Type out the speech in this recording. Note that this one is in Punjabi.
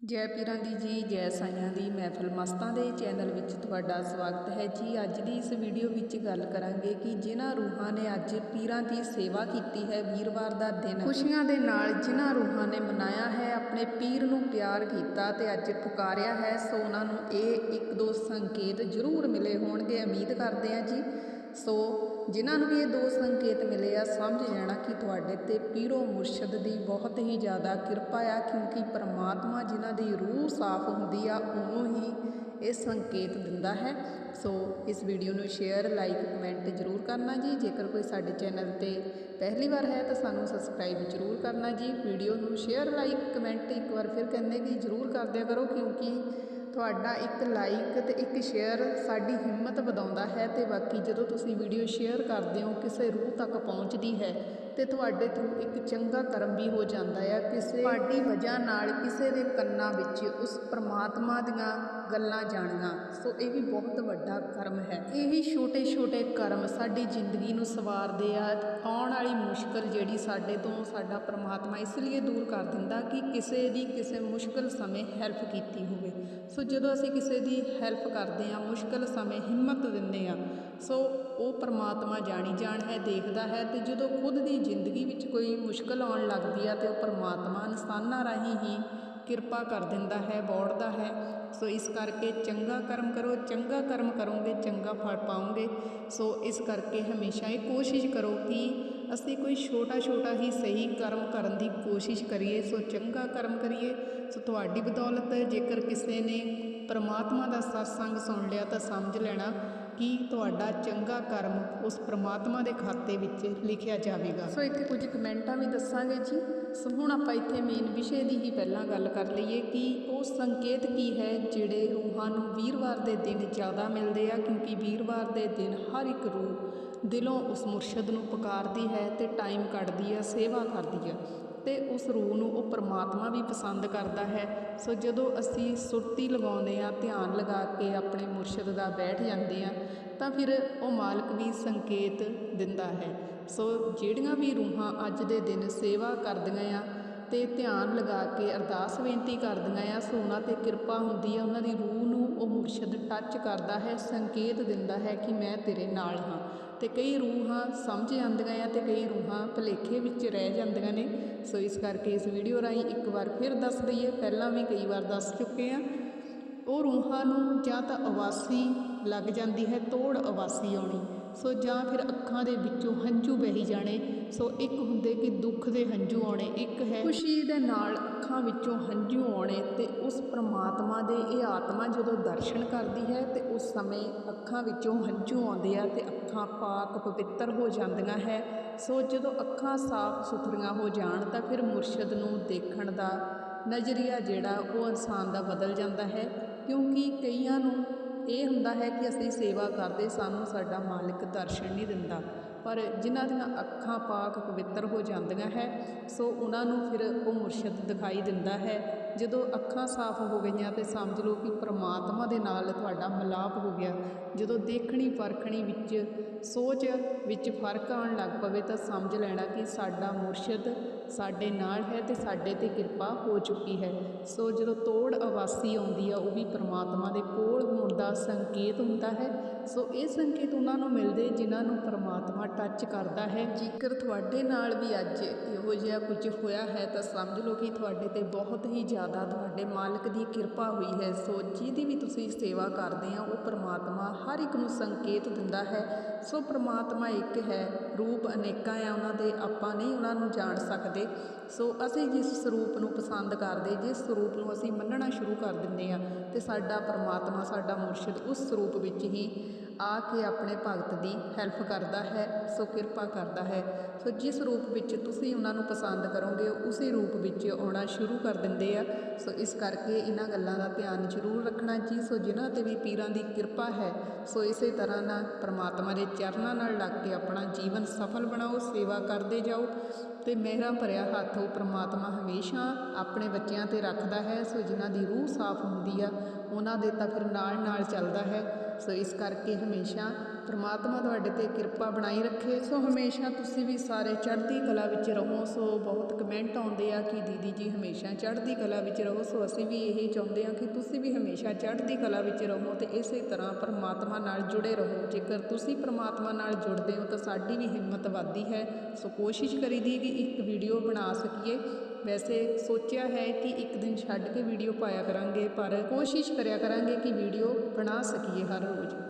ਜੈ ਪੀਰਾਂ ਦੀ ਜੀ, ਜੈ ਸਾਈਆਂ ਦੀ ਮਹਿਫਲ ਮਸਤਾਂ ਦੇ ਚੈਨਲ ਵਿੱਚ ਤੁਹਾਡਾ ਸਵਾਗਤ ਹੈ ਜੀ। ਅੱਜ ਦੀ ਇਸ ਵੀਡੀਓ ਵਿੱਚ ਗੱਲ ਕਰਾਂਗੇ ਕਿ ਜਿਨ੍ਹਾਂ ਰੂਹਾਂ ਨੇ ਅੱਜ ਪੀਰਾਂ ਦੀ ਸੇਵਾ ਕੀਤੀ ਹੈ, ਵੀਰਵਾਰ ਦਾ ਦਿਨ। ਖੁਸ਼ੀਆਂ ਦੇ ਨਾਲ ਜਿਨ੍ਹਾਂ ਰੂਹਾਂ ਨੇ ਮਨਾਇਆ ਹੈ, ਆਪਣੇ ਪੀਰ ਨੂੰ ਪਿਆਰ ਕੀਤਾ ਤੇ ਅੱਜ ਪੁਕਾਰਿਆ ਹੈ, ਸੋ ਉਹਨਾਂ ਨੂੰ ਇਹ ਇੱਕ ਦੋ ਸੰਕੇਤ ਜ਼ਰੂਰ ਮਿਲੇ ਹੋਣਗੇ। ਉਮੀਦ ਕਰਦੇ ਹਾਂ ਜੀ ਸੋ ਜਿਨ੍ਹਾਂ ਨੂੰ ਵੀ ਇਹ ਦੋ ਸੰਕੇਤ ਮਿਲੇ ਆ, ਸਮਝ ਜਾਣਾ ਕਿ ਤੁਹਾਡੇ ਤੇ ਪੀਰੋ ਮੁਰਸ਼ਦ ਦੀ ਬਹੁਤ ਹੀ ਜ਼ਿਆਦਾ ਕਿਰਪਾ ਆ, ਕਿਉਂਕਿ ਪਰਮਾਤਮਾ ਜਿਨ੍ਹਾਂ ਦੀ ਰੂਹ ਸਾਫ਼ ਹੁੰਦੀ ਆ, ਉਹਨੂੰ ਹੀ ਇਹ ਸੰਕੇਤ ਦਿੰਦਾ ਹੈ। ਸੋ ਇਸ ਵੀਡੀਓ ਨੂੰ ਸ਼ੇਅਰ, ਲਾਈਕ, ਕਮੈਂਟ ਜ਼ਰੂਰ ਕਰਨਾ ਜੀ। ਜੇਕਰ ਕੋਈ ਸਾਡੇ ਚੈਨਲ ਤੇ ਪਹਿਲੀ ਵਾਰ ਹੈ, ਤਾਂ ਸਾਨੂੰ ਸਬਸਕ੍ਰਾਈਬ ਜ਼ਰੂਰ ਕਰਨਾ ਜੀ। ਵੀਡੀਓ ਨੂੰ ਸ਼ੇਅਰ, ਲਾਈਕ, ਕਮੈਂਟ ਇੱਕ ਵਾਰ ਫਿਰ ਕਹਿੰਦੇ ਕਿ ਜ਼ਰੂਰ ਕਰ ਦਿਆ ਕਰੋ, ਕਿਉਂਕਿ ਤੁਹਾਡਾ ਇੱਕ ਲਾਈਕ ਅਤੇ ਇੱਕ ਸ਼ੇਅਰ ਸਾਡੀ ਹਿੰਮਤ ਵਧਾਉਂਦਾ ਹੈ ਅਤੇ ਬਾਕੀ ਜਦੋਂ ਤੁਸੀਂ ਵੀਡੀਓ ਸ਼ੇਅਰ ਕਰਦੇ ਹੋ, ਕਿਸੇ ਰੂਹ ਤੱਕ ਪਹੁੰਚਦੀ ਹੈ ਤੇ ਤੁਹਾਡੇ ਥਰੂ ਇੱਕ ਚੰਗਾ ਕਰਮ ਵੀ ਹੋ ਜਾਂਦਾ ਹੈ ਕਿਸੇ ਤੁਹਾਡੀ ਵਜ੍ਹਾ ਨਾਲ ਕਿਸੇ ਦੇ ਕੰਨਾਂ ਵਿੱਚ ਉਸ ਪ੍ਰਮਾਤਮਾ ਦੀਆਂ ਗੱਲਾਂ ਜਾਣੀਆਂ। ਸੋ ਇਹ ਵੀ ਬਹੁਤ ਵੱਡਾ ਕਰਮ ਹੈ। ਇਹ ਵੀ ਛੋਟੇ ਛੋਟੇ ਕਰਮ ਸਾਡੀ ਜ਼ਿੰਦਗੀ ਨੂੰ ਸਵਾਰਦੇ ਆ। ਆਉਣ ਵਾਲੀ ਮੁਸ਼ਕਲ ਜਿਹੜੀ ਸਾਡੇ ਤੋਂ ਸਾਡਾ ਪ੍ਰਮਾਤਮਾ ਇਸ ਲਈ ਦੂਰ ਕਰ ਦਿੰਦਾ ਕਿ ਕਿਸੇ ਦੀ ਕਿਸੇ ਮੁਸ਼ਕਲ ਸਮੇਂ ਹੈਲਪ ਕੀਤੀ ਹੋਵੇ। ਸੋ ਜਦੋਂ ਅਸੀਂ ਕਿਸੇ ਦੀ ਹੈਲਪ ਕਰਦੇ ਆ ਮੁਸ਼ਕਲ ਸਮੇਂ ਹਿੰਮਤ ਦਿੰਦੇ ਆ ਸੋ ਉਹ ਪਰਮਾਤਮਾ ਜਾਣੀ ਜਾਣ ਹੈ, ਦੇਖਦਾ ਹੈ ਤੇ ਜਦੋਂ ਖੁਦ ਦੀ ਜ਼ਿੰਦਗੀ ਵਿੱਚ ਕੋਈ ਮੁਸ਼ਕਲ ਆਉਣ ਲੱਗਦੀ ਆ ਤੇ ਉਹ ਪਰਮਾਤਮਾ ਇਨਸਾਨਾਂ ਰਾਹੀਂ ਹੀ ਕਿਰਪਾ ਕਰ ਦਿੰਦਾ ਹੈ, ਬੋੜਦਾ ਹੈ, ਸੋ ਇਸ ਕਰਕੇ ਚੰਗਾ ਕਰਮ ਕਰੋ, ਚੰਗਾ ਕਰਮ ਕਰੋਗੇ, ਚੰਗਾ ਫਲ ਪਾਓਗੇ, ਸੋ ਇਸ ਕਰਕੇ ਹਮੇਸ਼ਾ ਇਹ ਕੋਸ਼ਿਸ਼ ਕਰੋ ਕਿ ਅਸੀਂ ਕੋਈ ਛੋਟਾ ਛੋਟਾ ਹੀ ਸਹੀ ਕਰਮ ਕਰਨ ਦੀ ਕੋਸ਼ਿਸ਼ ਕਰੀਏ, ਸੋ ਚੰਗਾ ਕਰਮ ਕਰੀਏ, ਸੋ ਤੁਹਾਡੀ ਬਦੌਲਤ ਜੇਕਰ ਕਿਸੇ ਨੇ ਪਰਮਾਤਮਾ ਦਾ ਸਤਸੰਗ ਸੁਣ ਲਿਆ ਤਾਂ ਸਮਝ ਲੈਣਾ ਕਿ ਤੁਹਾਡਾ ਚੰਗਾ ਕਰਮ ਉਸ ਪ੍ਰਮਾਤਮਾ ਦੇ ਖਾਤੇ ਵਿੱਚ ਲਿਖਿਆ ਜਾਵੇਗਾ। ਸੋ ਇੱਥੇ ਕੁਝ ਕਮੈਂਟਾਂ ਵੀ ਦੱਸਾਂਗੇ ਜੀ। ਸੋ ਹੁਣ ਆਪਾਂ ਇੱਥੇ ਮੇਨ ਵਿਸ਼ੇ ਦੀ ਹੀ ਪਹਿਲਾਂ ਗੱਲ ਕਰ ਲਈਏ ਕਿ ਉਹ ਸੰਕੇਤ ਕੀ ਹੈ, ਜਿਹੜੇ ਰੂਹਾਂ ਨੂੰ ਵੀਰਵਾਰ ਦੇ ਦਿਨ ਜ਼ਿਆਦਾ ਮਿਲਦੇ ਆ, ਕਿਉਂਕਿ ਵੀਰਵਾਰ ਦੇ ਦਿਨ ਹਰ ਇੱਕ ਰੂਹ ਦਿਲੋਂ ਉਸ ਮੁਰਸ਼ਦ ਨੂੰ ਪੁਕਾਰਦੀ ਹੈ ਤੇ ਟਾਈਮ ਕੱਢਦੀ ਹੈ, ਸੇਵਾ ਕਰਦੀ ਹੈ ਤੇ ਉਸ ਰੂਹ ਨੂੰ ਉਹ ਪਰਮਾਤਮਾ ਵੀ ਪਸੰਦ ਕਰਦਾ ਹੈ। ਸੋ ਜਦੋਂ ਅਸੀਂ ਸੁਰਤੀ ਲਗਾਉਂਦੇ ਆ ਧਿਆਨ ਲਗਾ ਕੇ ਆਪਣੇ ਮੁਰਸ਼ਦ ਦਾ ਬੈਠ ਜਾਂਦੇ ਆ ਤਾਂ ਫਿਰ ਉਹ ਮਾਲਕ ਵੀ ਸੰਕੇਤ ਦਿੰਦਾ ਹੈ। ਸੋ ਜਿਹੜੀਆਂ ਵੀ ਰੂਹਾਂ ਅੱਜ ਦੇ ਦਿਨ ਸੇਵਾ ਕਰਦੀਆਂ ਆ ਤੇ ਧਿਆਨ ਲਗਾ ਕੇ ਅਰਦਾਸ ਬੇਨਤੀ ਕਰਦੀਆਂ ਆ ਸੋ ਉਹਨਾਂ ਤੇ ਕਿਰਪਾ ਹੁੰਦੀ ਆ, ਉਹਨਾਂ ਦੀ ਰੂਹ ਨੂੰ ਉਹ ਮੁਰਸ਼ਦ ਟੱਚ ਕਰਦਾ ਹੈ, ਸੰਕੇਤ ਦਿੰਦਾ ਹੈ ਕਿ ਮੈਂ ਤੇਰੇ ਨਾਲ ਹਾਂ। ਅਤੇ ਕਈ ਰੂਹਾਂ ਸਮਝ ਜਾਂਦੀਆਂ ਆ ਅਤੇ ਕਈ ਰੂਹਾਂ ਭੁਲੇਖੇ ਵਿੱਚ ਰਹਿ ਜਾਂਦੀਆਂ ਨੇ। ਸੋ ਇਸ ਕਰਕੇ ਇਸ ਵੀਡੀਓ ਰਾਹੀਂ ਇੱਕ ਵਾਰ ਫਿਰ ਦੱਸ ਦਈਏ, ਪਹਿਲਾਂ ਵੀ ਕਈ ਵਾਰ ਦੱਸ ਚੁੱਕੇ ਆ। ਉਹ ਰੂਹਾਂ ਨੂੰ ਜਾਂ ਤਾਂ ਅਵਾਸੀ ਲੱਗ ਜਾਂਦੀ ਹੈ, ਤੋੜ ਅਵਾਸੀ ਆਉਣੀ। ਸੋ ਜਾਂ ਫਿਰ ਅੱਖਾਂ ਦੇ ਵਿੱਚੋਂ ਹੰਝੂ ਵਹੀ ਜਾਣੇ। ਸੋ ਇੱਕ ਹੁੰਦੇ ਕਿ ਦੁੱਖ ਦੇ ਹੰਝੂ ਆਉਣੇ, ਇੱਕ ਹੈ ਖੁਸ਼ੀ ਦੇ ਨਾਲ ਅੱਖਾਂ ਵਿੱਚੋਂ ਹੰਝੂ ਆਉਣੇ ਤੇ ਉਸ ਪ੍ਰਮਾਤਮਾ ਦੇ ਇਹ ਆਤਮਾ ਜਦੋਂ ਦਰਸ਼ਨ ਕਰਦੀ ਹੈ ਤੇ ਉਸ ਸਮੇਂ ਅੱਖਾਂ ਵਿੱਚੋਂ ਹੰਝੂ ਆਉਂਦੇ ਆ ਤੇ ਅੱਖਾਂ ਪਾਕ ਪਵਿੱਤਰ ਹੋ ਜਾਂਦੀਆਂ ਹੈ। ਸੋ ਜਦੋਂ ਅੱਖਾਂ ਸਾਫ਼ ਸੁਥਰੀਆਂ ਹੋ ਜਾਣ ਤਾਂ ਫਿਰ ਮੁਰਸ਼ਦ ਨੂੰ ਦੇਖਣ ਦਾ ਨਜ਼ਰੀਆ ਜਿਹੜਾ ਉਹ ਇਨਸਾਨ ਦਾ ਬਦਲ ਜਾਂਦਾ ਹੈ। ਕਿਉਂਕਿ ਕਈਆਂ ਨੂੰ ਇਹ ਹੁੰਦਾ ਹੈ ਕਿ ਅਸੀਂ ਸੇਵਾ ਕਰਦੇ ਸਾਨੂੰ ਸਾਡਾ ਮਾਲਕ ਦਰਸ਼ਨ ਨਹੀਂ ਦਿੰਦਾ। ਪਰ ਜਿਨ੍ਹਾਂ ਦੀਆਂ ਅੱਖਾਂ ਪਾਕ ਪਵਿੱਤਰ ਹੋ ਜਾਂਦੀਆਂ ਹੈ, ਸੋ ਉਹਨਾਂ ਨੂੰ ਫਿਰ ਉਹ ਮੁਰਸ਼ਿਦ ਦਿਖਾਈ ਦਿੰਦਾ ਹੈ। ਜਦੋਂ ਅੱਖਾਂ ਸਾਫ਼ ਹੋ ਗਈਆਂ ਤੇ ਸਮਝ ਲਓ ਕਿ ਪ੍ਰਮਾਤਮਾ ਦੇ ਨਾਲ ਤੁਹਾਡਾ ਮਿਲਾਪ ਹੋ ਗਿਆ। ਜਦੋਂ ਦੇਖਣੀ ਪਰਖਣੀ ਵਿੱਚ, ਸੋਚ ਵਿੱਚ ਫ਼ਰਕ ਆਉਣ ਲੱਗ ਪਵੇ ਤਾਂ ਸਮਝ ਲੈਣਾ ਕਿ ਸਾਡਾ ਮੁਰਸ਼ਦ ਸਾਡੇ ਨਾਲ ਹੈ ਤੇ ਸਾਡੇ ਤੇ ਕਿਰਪਾ ਹੋ ਚੁੱਕੀ ਹੈ। ਸੋ ਜਦੋਂ ਤੋੜ ਆਵਾਸੀ ਆਉਂਦੀ ਆ, ਉਹ ਵੀ ਪ੍ਰਮਾਤਮਾ ਦੇ ਕੋਲ ਹੋਣ ਦਾ ਸੰਕੇਤ ਹੁੰਦਾ ਹੈ। ਸੋ ਇਹ ਸੰਕੇਤ ਉਹਨਾਂ ਨੂੰ ਮਿਲਦੇ ਜਿਨ੍ਹਾਂ ਨੂੰ ਪਰਮਾਤਮਾ ਟੱਚ ਕਰਦਾ ਹੈ। ਜੇਕਰ ਤੁਹਾਡੇ ਨਾਲ ਵੀ ਅੱਜ ਇਹੋ ਜਿਹਾ ਕੁਝ ਹੋਇਆ ਹੈ, ਤਾਂ ਸਮਝ ਲਓ ਕਿ ਤੁਹਾਡੇ ਤੇ ਬਹੁਤ ਹੀ ਜ਼ਿਆਦਾ ਤੁਹਾਡੇ ਮਾਲਕ ਦੀ ਕਿਰਪਾ ਹੋਈ ਹੈ। ਸੋ ਜਿਹਦੀ ਵੀ ਤੁਸੀਂ ਸੇਵਾ ਕਰਦੇ ਆ, ਉਹ ਪਰਮਾਤਮਾ ਹਰ ਇੱਕ ਨੂੰ ਸੰਕੇਤ ਦਿੰਦਾ ਹੈ। ਸੋ ਪਰਮਾਤਮਾ ਇੱਕ ਹੈ ਰੂਪ ਅਨੇਕਾਂ ਆ, ਉਹਨਾਂ ਦੇ ਆਪਾਂ ਨਹੀਂ ਉਹਨਾਂ ਨੂੰ ਜਾਣ ਸਕਦੇ। ਸੋ ਅਸੀਂ ਜਿਸ ਸਰੂਪ ਨੂੰ ਪਸੰਦ ਕਰਦੇ, ਜਿਸ ਸਰੂਪ ਨੂੰ ਅਸੀਂ ਮੰਨਣਾ ਸ਼ੁਰੂ ਕਰ ਦਿੰਦੇ ਆ, ਤੇ ਸਾਡਾ ਪਰਮਾਤਮਾ, ਸਾਡਾ ਮੁਰਸ਼ਿਦ ਉਸ ਸਰੂਪ ਵਿੱਚ ਹੀ ਆ ਕੇ ਆਪਣੇ ਭਗਤ ਦੀ ਹੈਲਪ ਕਰਦਾ ਹੈ, ਸੋ ਕਿਰਪਾ ਕਰਦਾ ਹੈ। ਸੋ ਜਿਸ ਰੂਪ ਵਿੱਚ ਤੁਸੀਂ ਉਹਨਾਂ ਨੂੰ ਪਸੰਦ ਕਰੋਗੇ, ਉਸੇ ਰੂਪ ਵਿੱਚ ਆਉਣਾ ਸ਼ੁਰੂ ਕਰ ਦਿੰਦੇ ਆ। ਸੋ ਇਸ ਕਰਕੇ ਇਹਨਾਂ ਗੱਲਾਂ ਦਾ ਧਿਆਨ ਜ਼ਰੂਰ ਰੱਖਣਾ ਜੀ। ਸੋ ਜਿਨ੍ਹਾਂ ਤੇ ਵੀ ਪੀਰਾਂ ਦੀ ਕਿਰਪਾ ਹੈ, ਸੋ ਇਸੇ ਤਰ੍ਹਾਂ ਨਾਲ ਪ੍ਰਮਾਤਮਾ ਦੇ ਚਰਨਾਂ ਨਾਲ ਲੱਗ ਕੇ ਆਪਣਾ ਜੀਵਨ ਸਫਲ ਬਣਾਓ, ਸੇਵਾ ਕਰਦੇ ਜਾਓ ਤੇ ਮਿਹਰਾਂ ਭਰਿਆ ਹੱਥ ਉਹ ਪ੍ਰਮਾਤਮਾ ਹਮੇਸ਼ਾ ਆਪਣੇ ਬੱਚਿਆਂ ਤੇ ਰੱਖਦਾ ਹੈ। ਸੋ ਜਿਨ੍ਹਾਂ ਦੀ ਰੂਹ ਸਾਫ਼ ਹੁੰਦੀ ਆ, ਉਹਨਾਂ ਦੇ ਤਾਂ ਫਿਰ ਨਾਲ ਨਾਲ ਚੱਲਦਾ ਹੈ। ਸੋ ਇਸ ਕਰਕੇ ਹਮੇਸ਼ਾ ਪ੍ਰਮਾਤਮਾ ਤੁਹਾਡੇ ਤੇ ਕਿਰਪਾ ਬਣਾਈ ਰੱਖੇ। ਸੋ ਹਮੇਸ਼ਾ ਤੁਸੀਂ ਵੀ ਸਾਰੇ ਚੜ੍ਹਦੀ ਕਲਾ ਵਿੱਚ ਰਹੋ। ਸੋ ਬਹੁਤ ਕਮੈਂਟ ਆਉਂਦੇ ਆ ਕਿ ਦੀਦੀ ਜੀ ਹਮੇਸ਼ਾ ਚੜ੍ਹਦੀ ਕਲਾ ਵਿੱਚ ਰਹੋ। ਸੋ ਅਸੀਂ ਵੀ ਇਹੀ ਚਾਹੁੰਦੇ ਹਾਂ ਕਿ ਤੁਸੀਂ ਵੀ ਹਮੇਸ਼ਾ ਚੜ੍ਹਦੀ ਕਲਾ ਵਿੱਚ ਰਹੋ ਤੇ ਇਸੇ ਤਰ੍ਹਾਂ ਪਰਮਾਤਮਾ ਨਾਲ ਜੁੜੇ ਰਹੋ। ਜੇਕਰ ਤੁਸੀਂ ਪਰਮਾਤਮਾ ਨਾਲ ਜੁੜਦੇ ਹੋ ਤਾਂ ਸਾਡੀ ਵੀ ਹਿੰਮਤ ਵੱਧਦੀ ਹੈ। ਸੋ ਕੋਸ਼ਿਸ਼ ਕਰੀਦੀ ਕਿ ਇੱਕ ਵੀਡੀਓ ਬਣਾ ਸਕੀਏ। ਵੈਸੇ ਸੋਚਿਆ ਹੈ ਕਿ ਇੱਕ ਦਿਨ ਛੱਡ ਕੇ ਵੀਡੀਓ ਪਾਇਆ ਕਰਾਂਗੇ, ਪਰ ਕੋਸ਼ਿਸ਼ ਕਰਿਆ ਕਰਾਂਗੇ ਕਿ ਵੀਡੀਓ ਬਣਾ ਸਕੀਏ ਹਰ ਰੋਜ਼।